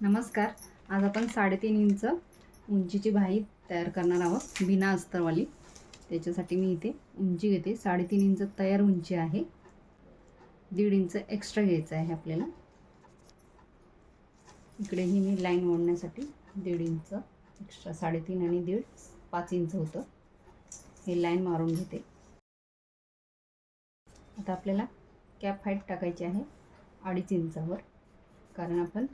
नमस्कार. आज आपण साडेतीन इंच उंचीची बाही तयार करणार आहोत. बिना अस्तरवाली. त्याच्यासाठी मी इथे उंची घेते. साडेतीन इंच तयार उंची आहे. दीड इंच एक्स्ट्रा घ्यायचं आहे आपल्याला. इकडेही मी लाईन ओढण्यासाठी दीड इंच एक्स्ट्रा साडेतीन आणि दीड पाच इंच होतं. हे लाईन मारून घेते. आता आपल्याला कॅप हाईट टाकायची आहे अडीच इंचावर. कारण आपण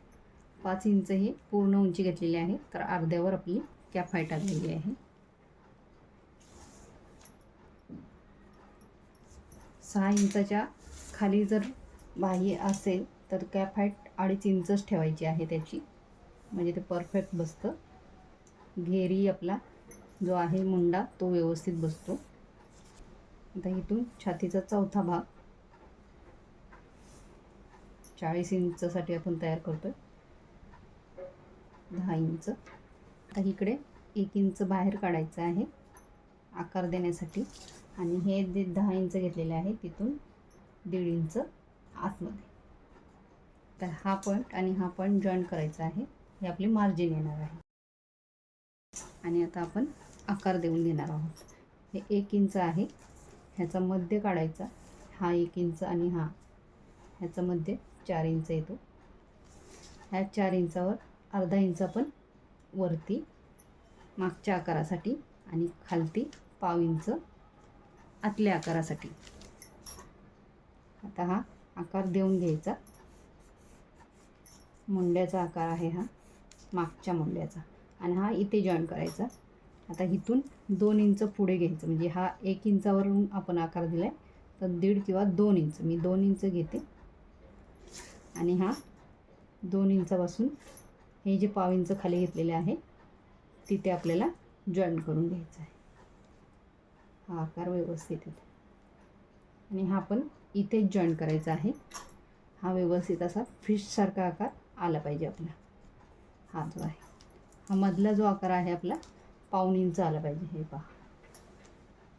पाच इंच ही पूर्ण उंची घेतलेली आहे. तर अर्ध्यावर आपली कॅप हाईट आलेली आहे. सहा इंचाच्या खाली जर बाही असेल तर कॅप हाईट अडीच इंचच ठेवायची आहे त्याची. म्हणजे ते परफेक्ट बसतं. घेरी आपला जो आहे मुंडा तो व्यवस्थित बसतो. आता इथून छातीचा चौथा भाग. चाळीस इंचसाठी आपण तयार करतो आहे दहा इंच. आता इकडे एक इंच बाहेर काढायचं आहे. आकार देण्यासाठी. आणि हे जे दहा इंच घेतलेले आहे तिथून दीड इंच आतमध्ये. तर हा पॉईंट आणि हा पॉईंट जॉईन करायचा आहे. हे आपली मार्जिन येणार आहे. आणि आता आपण आकार देऊन घेणार आहोत. हे एक इंच आहे. ह्याचा मध्य काढायचा. हा एक इंच आणि हा. ह्याचा मध्य चार इंच येतो. ह्या चार इंचावर अर्धा इंच आपण वरती मागच्या आकारासाठी आणि खालती पाव इंच आतल्या आकारासाठी. आता हा आकार देऊन घ्यायचा. मुंड्याचा आकार आहे हा मागच्या मुंड्याचा. आणि हा इथे जॉईन करायचा. आता इथून दोन इंच पुढे घ्यायचं. म्हणजे हा एक इंचावरून आपण आकार दिला आहे तर दीड किंवा दोन इंच. मी दोन इंच घेते. आणि हा दोन इंचापासून हे जे पाव इंच खाली घेतलेले आहे तिथे आपल्याला जॉईन करून घ्यायचं आहे. हा आकार व्यवस्थित येतो आणि हा पण इथेच जॉईन करायचा आहे. हा व्यवस्थित असा फिशसारखा आकार आला पाहिजे आपला. हा जो आहे. हा मधला जो आकार आहे आपला पाऊन इंच आला पाहिजे. हे पहा.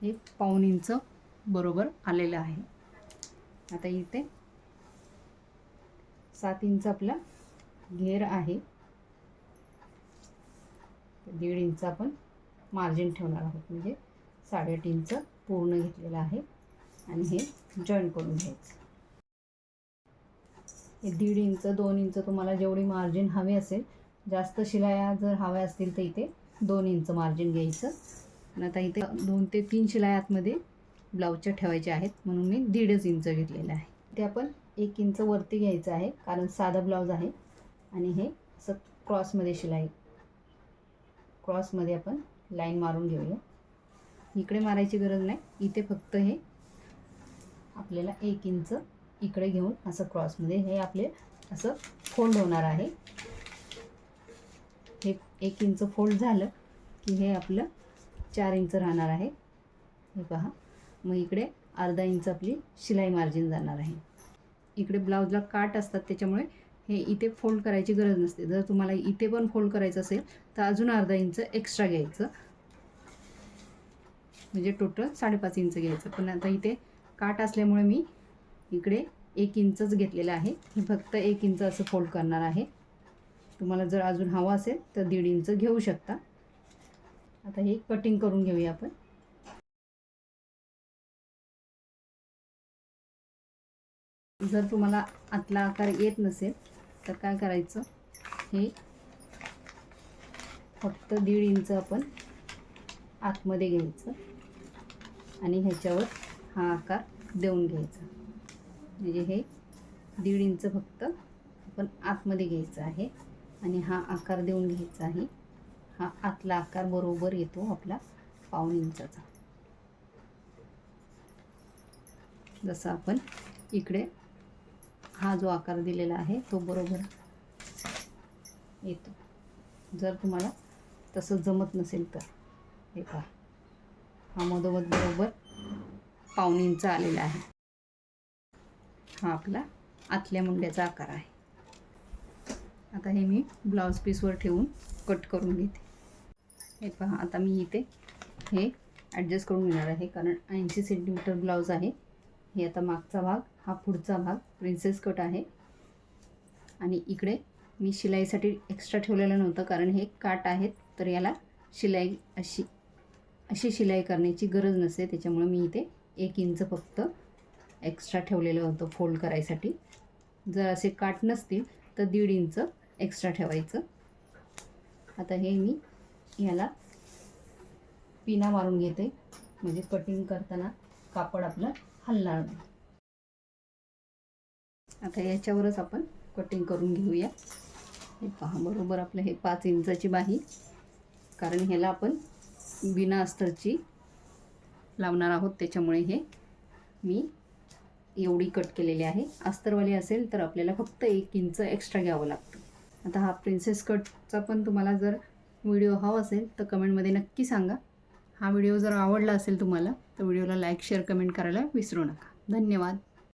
हे पाऊन इंच बरोबर आलेलं आहे. आता इथे सात इंच आपला घेर आहे. दीड इंच आपण मार्जिन ठेवणार आहोत. म्हणजे साडेआठ इंच पूर्ण घेतलेलं आहे. आणि हे जॉईन करून घ्यायचं. हे दीड इंच दोन इंच तुम्हाला जेवढी मार्जिन हवी असेल जास्त शिलाया जर हव्या असतील तर इथे दोन इंच मार्जिन घ्यायचं. आणि आता इथे दोन ते तीन शिलाया आतमध्ये ब्लाऊजच्या ठेवायच्या आहेत. म्हणून मी दीडच इंच घेतलेलं आहे. ते आपण एक इंच वरती घ्यायचं आहे कारण साधा ब्लाऊज आहे. आणि हे असं क्रॉसमध्ये शिलाई क्रॉसमध्ये आपण लाईन मारून घेऊया. इकडे मारायची गरज नाही. इथे फक्त हे आपल्याला एक इंच इकडे घेऊन असं क्रॉसमध्ये हे आपले असं फोल्ड होणार आहे. हे एक इंच फोल्ड झालं की हे आपलं चार इंच राहणार आहे. हे पहा. मग इकडे अर्धा इंच आपली शिलाई मार्जिन जाणार आहे. इकडे ब्लाऊजला काट असतात त्याच्यामुळे हे इथे फोल्ड करायची गरज नसते. जर तुम्हाला इथे पण फोल्ड करायचं असेल तर अजून अर्धा इंच एक्स्ट्रा घ्यायचं. म्हणजे टोटल साडेपाच इंच घ्यायचं. पण आता इथे काट असल्यामुळे मी इकडे एक इंचच घेतलेलं आहे. हे फक्त एक इंच असं फोल्ड करणार आहे. तुम्हाला जर अजून हवं असेल तर दीड इंच घेऊ शकता. आता हे कटिंग करून घेऊया आपण. जर तुम्हाला आतला आकार येत नसेल तर काय करायचं? हे फक्त दीड इंच आपण आतमध्ये घ्यायचं आणि ह्याच्यावर हा आकार देऊन घ्यायचा. म्हणजे हे दीड इंच फक्त आपण आतमध्ये घ्यायचं आहे आणि हा आकार देऊन घ्यायचा आहे. हा आतला आकार बरोबर येतो आपला पाऊण इंचाचा. जसं आपण इकडे हा जो आकार दिलेला आहे तो बरोबर येतो. जर तुम्हाला तसं जमत नसेल तर हे पहा. हा मधोमध बरोबर पावणींचा आलेला आहे. हा आपला आतल्या मुंड्याचा आकार आहे. आता हे मी ब्लाऊज पीसवर ठेवून कट करून घेते. हे पहा आता मी इथे हे ॲडजस्ट करून घेणार आहे कारण ऐंशी सेंटीमीटर ब्लाऊज आहे. हे आता मागचा भाग हा पुढचा भाग प्रिन्सेस कट आहे. आणि इकडे मी शिलाईसाठी एक्स्ट्रा ठेवलेलं नव्हतं कारण हे काट आहेत तर याला शिलाई अशी अशी शिलाई करण्याची गरज नसते. त्याच्यामुळं मी इथे एक इंच फक्त एक्स्ट्रा ठेवलेलं होतं फोल्ड करायसाठी. जर असे काट नसतील तर दीड इंच एक्स्ट्रा ठेवायचं. आता हे मी ह्याला पिना मारून घेते. म्हणजे कटिंग करताना कापड आपलं हलणार नाही. आता याच्यावरच आपण कटिंग करून घेऊया. हे पहा बरोबर आपलं हे पाच इंचाची बाही. कारण ह्याला आपण बिना अस्तरची लावणार आहोत. त्याच्यामुळे हे मी एवढी कट केलेली आहे. अस्तरवाली असेल तर आपल्याला फक्त एक इंच एक्स्ट्रा घ्यावं लागतं. आता हा प्रिन्सेस कटचा पण तुम्हाला जर व्हिडिओ हवा असेल तर कमेंटमध्ये नक्की सांगा. हा व्हिडिओ जर आवडला असेल तुम्हाला तर व्हिडिओला लाईक शेअर कमेंट करायला विसरू नका. धन्यवाद.